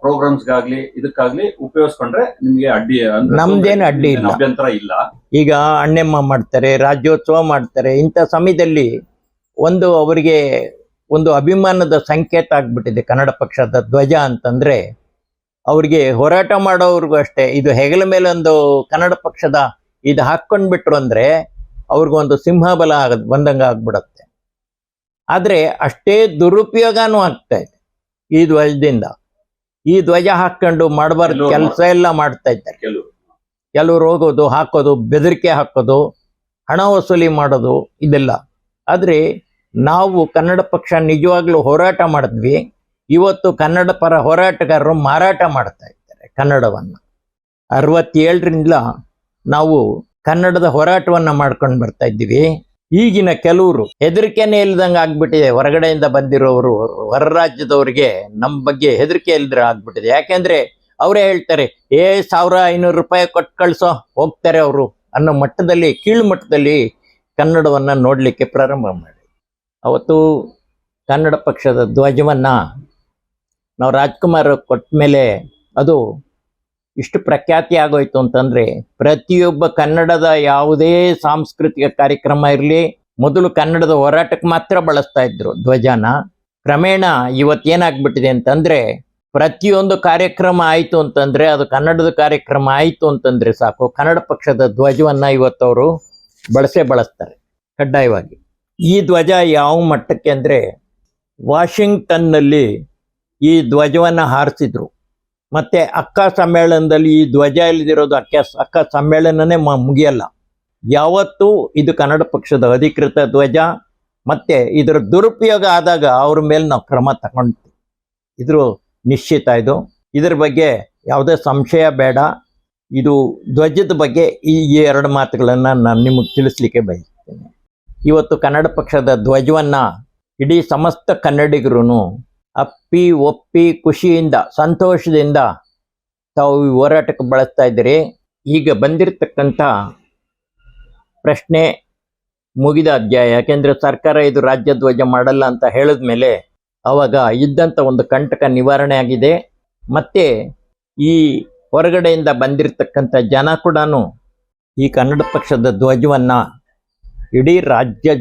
ಪ್ರೋಗ್ರಾಮ್ಸ್ಗಾಗ್ಲಿ ಇದಕ್ಕಾಗ್ಲಿ ಉಪಯೋಗಿಸ್ಕೊಂಡ್ರೆ ನಿಮ್ಗೆ ಅಡ್ಡಿ ಅಂದ್ರೆ ನಮ್ದೇನು ಅಡ್ಡಿ ಇಲ್ಲ. ಅಭ್ಯಂತರ ಇಲ್ಲ. ಈಗ ಅಣ್ಣೆಮ್ಮ ಮಾಡ್ತಾರೆ ರಾಜ್ಯೋತ್ಸವ ಮಾಡ್ತಾರೆ ಇಂಥ ಸಮಯದಲ್ಲಿ ಒಂದು ಅವರಿಗೆ ಒಂದು ಅಭಿಮಾನದ ಸಂಕೇತ ಆಗ್ಬಿಟ್ಟಿದೆ ಕನ್ನಡ ಪಕ್ಷದ ಧ್ವಜ ಅಂತಂದ್ರೆ. ಅವ್ರಿಗೆ ಹೋರಾಟ ಮಾಡೋವ್ರಿಗೂ ಅಷ್ಟೇ. ಇದು ಹೆಗಲ ಮೇಲೆ ಒಂದು ಕನ್ನಡ ಪಕ್ಷದ ಇದು ಹಾಕೊಂಡ್ಬಿಟ್ರು ಅಂದ್ರೆ ಅವ್ರಿಗೊಂದು ಸಿಂಹಬಲ ಆಗ ಬಂದಂಗ ಆಗ್ಬಿಡತ್ತೆ. ಆದ್ರೆ ಅಷ್ಟೇ ದುರುಪಯೋಗನೂ ಆಗ್ತಾ ಇದೆ ಈ ಧ್ವಜದಿಂದ. ಈ ಧ್ವಜ ಹಾಕೊಂಡು ಮಾಡಬಾರ್ದು ಕೆಲಸ ಎಲ್ಲ ಮಾಡ್ತಾ ಇದ್ದಾರೆ. ಕೆಲವು ಕೆಲವ್ರು ಹೋಗೋದು ಹಾಕೋದು ಬೆದರಿಕೆ ಹಾಕೋದು ಹಣ ವಸೂಲಿ ಮಾಡೋದು ಇದೆಲ್ಲ. ಆದರೆ ನಾವು ಕನ್ನಡ ಪಕ್ಷ ನಿಜವಾಗ್ಲೂ ಹೋರಾಟ ಮಾಡಿದ್ವಿ. ಇವತ್ತು ಕನ್ನಡ ಪರ ಹೋರಾಟಗಾರರು ಮಾರಾಟ ಮಾಡ್ತಾ ಇದ್ದಾರೆ ಕನ್ನಡವನ್ನು. ಅರವತ್ತೇಳರಿಂದ ನಾವು ಕನ್ನಡದ ಹೋರಾಟವನ್ನು ಮಾಡ್ಕೊಂಡು ಬರ್ತಾ ಇದ್ದೀವಿ. ಈಗಿನ ಕೆಲವರು ಹೆದರಿಕೆನೇ ಇಲ್ದಂಗೆ ಆಗ್ಬಿಟ್ಟಿದೆ. ಹೊರಗಡೆಯಿಂದ ಬಂದಿರೋರು ಹೊರ ರಾಜ್ಯದವರಿಗೆ ನಮ್ಮ ಬಗ್ಗೆ ಹೆದರಿಕೆ ಇಲ್ದ್ರೆ ಆಗ್ಬಿಟ್ಟಿದೆ. ಯಾಕೆಂದ್ರೆ ಅವರೇ ಹೇಳ್ತಾರೆ, ಏ, ಸಾವಿರ ಐನೂರು ರೂಪಾಯಿ ಕೊಟ್ಟು ಕಳಿಸೋ, ಹೋಗ್ತಾರೆ ಅವರು. ಅನ್ನೋ ಮಟ್ಟದಲ್ಲಿ, ಕೀಳು ಮಟ್ಟದಲ್ಲಿ ಕನ್ನಡವನ್ನು ನೋಡಲಿಕ್ಕೆ ಪ್ರಾರಂಭ ಮಾಡಿ ಅವತ್ತು ಕನ್ನಡ ಪಕ್ಷದ ಧ್ವಜವನ್ನ ನಾವು ರಾಜ್ಕುಮಾರ್ ಕೊಟ್ಟ ಮೇಲೆ ಅದು ಇಷ್ಟು ಪ್ರಖ್ಯಾತಿ ಆಗೋಯ್ತು ಅಂತಂದ್ರೆ ಪ್ರತಿಯೊಬ್ಬ ಕನ್ನಡದ ಯಾವುದೇ ಸಾಂಸ್ಕೃತಿಕ ಕಾರ್ಯಕ್ರಮ ಇರಲಿ, ಮೊದಲು ಕನ್ನಡದ ಹೋರಾಟಕ್ಕೆ ಮಾತ್ರ ಬಳಸ್ತಾ ಇದ್ರು ಧ್ವಜನ. ಕ್ರಮೇಣ ಇವತ್ತೇನಾಗ್ಬಿಟ್ಟಿದೆ ಅಂತಂದ್ರೆ ಪ್ರತಿಯೊಂದು ಕಾರ್ಯಕ್ರಮ ಆಯಿತು ಅಂತಂದ್ರೆ, ಅದು ಕನ್ನಡದ ಕಾರ್ಯಕ್ರಮ ಆಯಿತು ಅಂತಂದ್ರೆ ಸಾಕು. ಕನ್ನಡ ಪಕ್ಷದ ಧ್ವಜವನ್ನ ಇವತ್ತವರು ಬಳಸೇ ಬಳಸ್ತಾರೆ, ಕಡ್ಡಾಯವಾಗಿ. ಈ ಧ್ವಜ ಯಾವ ಮಟ್ಟಕ್ಕೆ ಅಂದ್ರೆ ವಾಷಿಂಗ್ಟನ್ನಲ್ಲಿ ಈ ಧ್ವಜವನ್ನ ಹಾರಿಸಿದ್ರು. ಮತ್ತೆ ಅಕ್ಕ ಸಮ್ಮೇಳನದಲ್ಲಿ ಈ ಧ್ವಜ ಇಲ್ಲದಿರೋದು ಅಕ್ಕ ಅಕ್ಕ ಸಮ್ಮೇಳನನೇ ಮುಗಿಯಲ್ಲ. ಯಾವತ್ತೂ ಇದು ಕನ್ನಡ ಪಕ್ಷದ ಅಧಿಕೃತ ಧ್ವಜ, ಮತ್ತೆ ಇದರ ದುರುಪಯೋಗ ಆದಾಗ ಅವ್ರ ಮೇಲೆ ನಾವು ಕ್ರಮ ತಗೊಂಡ್ತೀವಿ ಇದ್ರ ನಿಶ್ಚಿತ ಇದು. ಇದ್ರ ಬಗ್ಗೆ ಯಾವುದೇ ಸಂಶಯ ಬೇಡ. ಇದು ಧ್ವಜದ ಬಗ್ಗೆ ಈ ಎರಡು ಮಾತುಗಳನ್ನು ನಾನು ನಿಮಗೆ ತಿಳಿಸ್ಲಿಕ್ಕೆ ಬಯಸ್ತೇನೆ. ಇವತ್ತು ಕನ್ನಡ ಪಕ್ಷದ ಧ್ವಜವನ್ನು ಇಡೀ ಸಮಸ್ತ ಕನ್ನಡಿಗರು ಅಪ್ಪಿ, ಒಪ್ಪಿ, ಖುಷಿಯಿಂದ, ಸಂತೋಷದಿಂದ ತಾವು ಈ ಹೋರಾಟಕ್ಕೆ ಬಳಸ್ತಾ ಇದ್ದೀರಿ. ಈಗ ಬಂದಿರತಕ್ಕಂಥ ಪ್ರಶ್ನೆ ಮುಗಿದ ಅಧ್ಯಾಯ. ಯಾಕೆಂದರೆ ಸರ್ಕಾರ ಇದು ರಾಜ್ಯ ಧ್ವಜ ಮಾಡಲ್ಲ ಅಂತ ಹೇಳಿದ ಮೇಲೆ ಅವಾಗ ಇದ್ದಂಥ ಒಂದು ಕಂಟಕ ನಿವಾರಣೆ ಆಗಿದೆ. ಮತ್ತು ಈ ಹೊರಗಡೆಯಿಂದ ಬಂದಿರತಕ್ಕಂಥ ಜನ ಕೂಡ ಈ ಕನ್ನಡ ಪಕ್ಷದ ಧ್ವಜವನ್ನು ಇಡೀ ರಾಜ್ಯ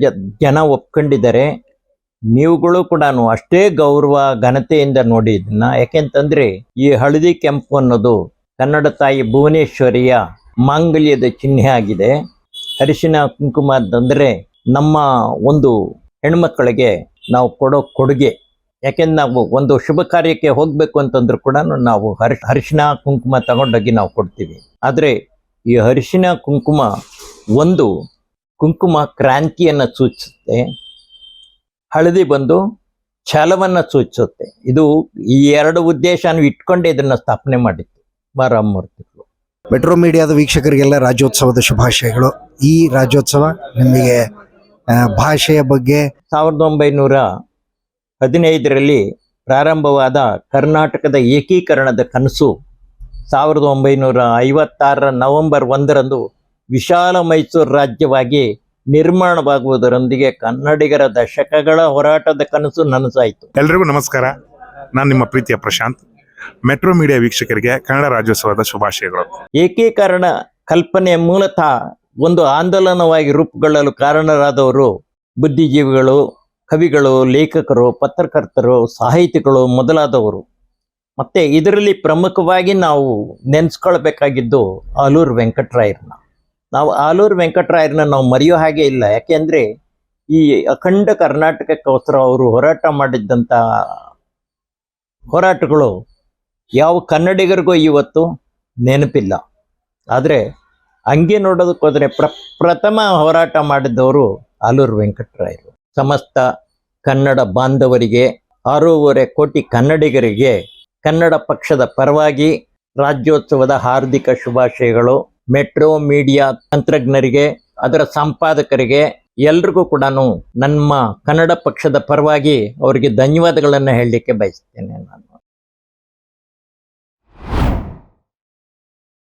ಜನ ಒಪ್ಕೊಂಡಿದ್ದಾರೆ. ನೀವುಗಳು ಕೂಡ ಅಷ್ಟೇ ಗೌರವ, ಘನತೆಯಿಂದ ನೋಡಿ ಇದನ್ನ. ಯಾಕೆಂತಂದ್ರೆ ಈ ಹಳದಿ ಕೆಂಪು ಅನ್ನೋದು ಕನ್ನಡ ತಾಯಿ ಭುವನೇಶ್ವರಿಯ ಮಾಂಗಲ್ಯದ ಚಿಹ್ನೆ ಆಗಿದೆ. ಅರಿಶಿನ ಕುಂಕುಮ ಅಂತಂದ್ರೆ ನಮ್ಮ ಒಂದು ಹೆಣ್ಮಕ್ಕಳಿಗೆ ನಾವು ಕೊಡೋ ಕೊಡುಗೆ. ಯಾಕೆಂದ್ರೆ ನಾವು ಒಂದು ಶುಭ ಕಾರ್ಯಕ್ಕೆ ಹೋಗ್ಬೇಕು ಅಂತಂದ್ರೂ ಕೂಡ ನಾವು ಹರಿಶ ಕುಂಕುಮ ತಗೊಂಡೋಗಿ ನಾವು ಕೊಡ್ತೀವಿ. ಆದರೆ ಈ ಅರಿಶಿನ ಕುಂಕುಮ ಒಂದು ಕುಂಕುಮ ಕ್ರಾಂತಿಯನ್ನು ಸೂಚಿಸುತ್ತೆ. ಹಳದಿ ಬಂದು ಛಲವನ್ನು ಸೂಚಿಸುತ್ತೆ. ಇದು ಈ ಎರಡು ಉದ್ದೇಶನ ಇಟ್ಕೊಂಡು ಇದನ್ನ ಸ್ಥಾಪನೆ ಮಾಡಿತ್ತು ಮಾರಾಮೂರ್ತಿಗಳು ಮೆಟ್ರೋ ಮೀಡಿಯಾದ ವೀಕ್ಷಕರಿಗೆಲ್ಲ ರಾಜ್ಯೋತ್ಸವದ ಶುಭಾಶಯಗಳು. ಈ ರಾಜ್ಯೋತ್ಸವ ನಿಮಗೆ ಭಾಷೆಯ ಬಗ್ಗೆ ಸಾವಿರದ ಒಂಬೈನೂರ ಹದಿನೈದರಲ್ಲಿ ಪ್ರಾರಂಭವಾದ ಕರ್ನಾಟಕದ ಏಕೀಕರಣದ ಕನಸು ಸಾವಿರದ ಒಂಬೈನೂರ ಐವತ್ತಾರರ ನವೆಂಬರ್ ಒಂದರಂದು ವಿಶಾಲ ಮೈಸೂರು ರಾಜ್ಯವಾಗಿ ನಿರ್ಮಾಣವಾಗುವುದರೊಂದಿಗೆ ಕನ್ನಡಿಗರ ದಶಕಗಳ ಹೋರಾಟದ ಕನಸು ನನಸಾಯಿತು. ಎಲ್ರಿಗೂ ನಮಸ್ಕಾರ. ನಾನು ನಿಮ್ಮ ಪ್ರೀತಿಯ ಪ್ರಶಾಂತ್. ಮೆಟ್ರೋ ಮೀಡಿಯಾ ವೀಕ್ಷಕರಿಗೆ ಕನ್ನಡ ರಾಜ್ಯೋತ್ಸವದ ಶುಭಾಶಯಗಳು. ಏಕೀಕರಣ ಕಲ್ಪನೆ ಮೂಲತಃ ಒಂದು ಆಂದೋಲನವಾಗಿ ರೂಪುಗೊಳ್ಳಲು ಕಾರಣರಾದವರು ಬುದ್ಧಿಜೀವಿಗಳು ಕವಿಗಳು ಲೇಖಕರು ಪತ್ರಕರ್ತರು ಸಾಹಿತಿಗಳು ಮೊದಲಾದವರು. ಮತ್ತೆ ಇದರಲ್ಲಿ ಪ್ರಮುಖವಾಗಿ ನಾವು ನೆನೆಸ್ಕೊಳ್ಬೇಕಾಗಿದ್ದು ಆಲೂರು ವೆಂಕಟರಾಯರನ್ನ. ನಾವು ಆಲೂರು ವೆಂಕಟರಾಯರನ್ನ ನಾವು ಮರೆಯೋ ಹಾಗೆ ಇಲ್ಲ. ಯಾಕೆಂದ್ರೆ ಈ ಅಖಂಡ ಕರ್ನಾಟಕಕ್ಕೋಸ್ಕರ ಅವರು ಹೋರಾಟ ಮಾಡಿದ್ದಂಥ ಹೋರಾಟಗಳು ಯಾವ ಕನ್ನಡಿಗರಿಗೂ ಇವತ್ತು ನೆನಪಿಲ್ಲ. ಆದರೆ ಹಂಗೆ ನೋಡೋದಕ್ಕೆ ಹೋದರೆ ಪ್ರ, ಪ್ರಥಮ ಹೋರಾಟ ಮಾಡಿದವರು ಆಲೂರು ವೆಂಕಟರಾಯರು. ಸಮಸ್ತ ಕನ್ನಡ ಬಾಂಧವರಿಗೆ, ಆರೂವರೆ ಕೋಟಿ ಕನ್ನಡಿಗರಿಗೆ ಕನ್ನಡ ಪಕ್ಷದ ಪರವಾಗಿ ರಾಜ್ಯೋತ್ಸವದ ಹಾರ್ದಿಕ ಶುಭಾಶಯಗಳು. ಮೆಟ್ರೋ ಮೀಡಿಯಾ ತಂತ್ರಜ್ಞರಿಗೆ, ಅದರ ಸಂಪಾದಕರಿಗೆ ಎಲ್ರಿಗೂ ಕೂಡ ನಮ್ಮ ಕನ್ನಡ ಪಕ್ಷದ ಪರವಾಗಿ ಅವರಿಗೆ ಧನ್ಯವಾದಗಳನ್ನು ಹೇಳಲಿಕ್ಕೆ ಬಯಸ್ತೇನೆ ನಾನು.